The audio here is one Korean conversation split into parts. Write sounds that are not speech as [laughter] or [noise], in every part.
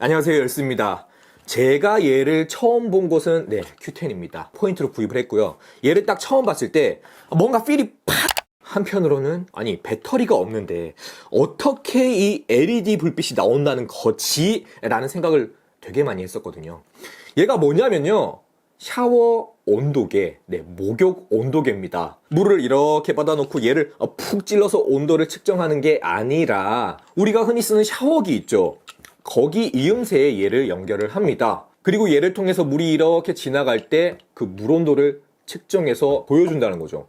안녕하세요 열스입니다. 제가 얘를 처음 본 곳은 네 Q10입니다. 포인트로 구입을 했고요. 얘를 딱 처음 봤을 때 뭔가 필이 팍! 한편으로는 아니 배터리가 없는데 어떻게 이 LED 불빛이 나온다는 거지? 라는 생각을 되게 많이 했었거든요. 얘가 뭐냐면요 샤워 온도계, 네, 목욕 온도계입니다. 물을 이렇게 받아놓고 얘를 푹 찔러서 온도를 측정하는 게 아니라 우리가 흔히 쓰는 샤워기 있죠. 거기 이음새에 얘를 연결을 합니다. 그리고 얘를 통해서 물이 이렇게 지나갈 때 그 물 온도를 측정해서 보여준다는 거죠.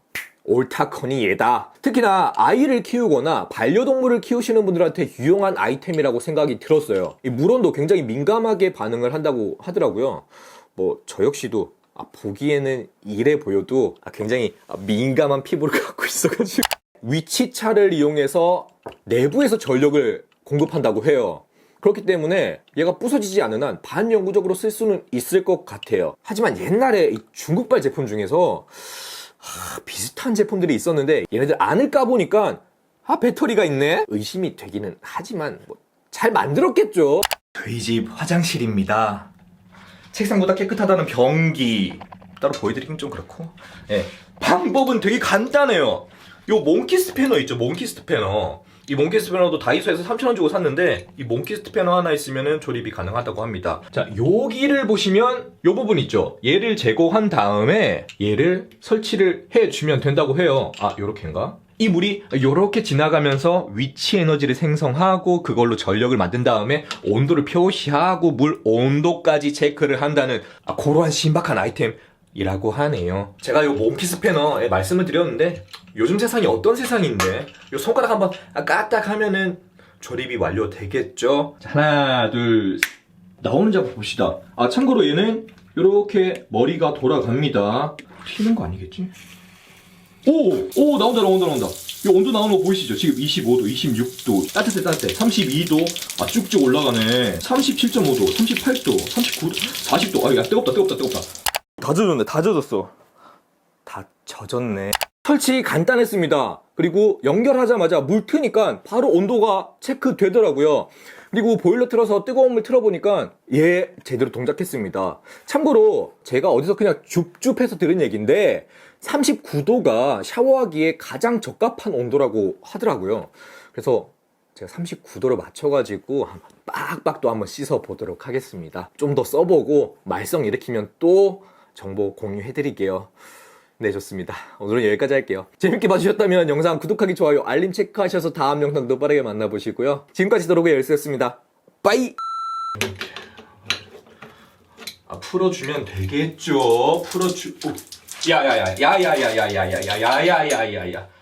옳다커니 얘다. 특히나 아이를 키우거나 반려동물을 키우시는 분들한테 유용한 아이템이라고 생각이 들었어요. 이 물온도 굉장히 민감하게 반응을 한다고 하더라고요. 뭐 저 역시도 아, 보기에는 이래 보여도 아, 굉장히 아, 민감한 피부를 [laughs] 갖고 있어가지고 위치차를 이용해서 내부에서 전력을 공급한다고 해요. 그렇기 때문에 얘가 부서지지 않는 한 반영구적으로 쓸 수는 있을 것 같아요. 하지만 옛날에 이 중국발 제품 중에서 하, 비슷한 제품들이 있었는데 얘네들 안을 까보니까 아 배터리가 있네 의심이 되기는 하지만 뭐 잘 만들었겠죠 저희 집 화장실입니다 책상보다 깨끗하다는 변기 따로 보여드리긴 좀 그렇고. 예. 방법은 되게 간단해요. 요 몽키 스패너 있죠 몽키 스패너. 이 몽키 스패너도 다이소에서 3,000원 주고 샀는데 이 몽키 스패너 하나 있으면 조립이 가능하다고 합니다. 자 여기를 보시면 요 부분 있죠. 얘를 제거한 다음에 얘를 설치를 해주면 된다고 해요. 아 요렇게인가? 이 물이 이렇게 지나가면서 위치 에너지를 생성하고 그걸로 전력을 만든 다음에 온도를 표시하고 물 온도까지 체크를 한다는 아, 그러한 신박한 아이템 이라고 하네요. 제가 요 몽키 스패너에 말씀을 드렸는데 요즘 세상이 어떤 세상인데 요 손가락 한번 까딱 하면은 조립이 완료되겠죠. 자, 하나 둘 셋. 나오는지 한번 봅시다. 아 참고로 얘는 이렇게 머리가 돌아갑니다. 튀는 거 아니겠지? 오! 오! 나온다 나온다 나온다. 이 온도 나오는 거 보이시죠? 지금 25도, 26도. 따뜻해 따뜻해. 32도. 아 쭉쭉 올라가네. 37.5도, 38도, 39도, 40도. 아 야 뜨겁다 뜨겁다 뜨겁다. 다 젖었네 다 젖었어. 다 젖었네. 설치 간단했습니다. 그리고 연결하자마자 물 트니까 바로 온도가 체크되더라고요. 그리고 보일러 틀어서 뜨거운 물 틀어보니까 얘 제대로 동작했습니다. 참고로 제가 어디서 그냥 줍줍해서 들은 얘기인데 39도가 샤워하기에 가장 적합한 온도라고 하더라고요. 그래서 제가 39도로 맞춰가지고 한번 빡빡 또 한번 씻어 보도록 하겠습니다. 좀 더 써보고 말썽 일으키면 또 정보 공유해드릴게요. 네 좋습니다. 오늘은 여기까지 할게요. 재밌게 봐주셨다면 영상 구독하기 좋아요 알림 체크하셔서 다음 영상도 빠르게 만나보시고요. 지금까지 도로의 열쇠였습니다. 빠이! 아 풀어주면 되겠죠. 풀어주 야 야야 야야야야야야야야야야야야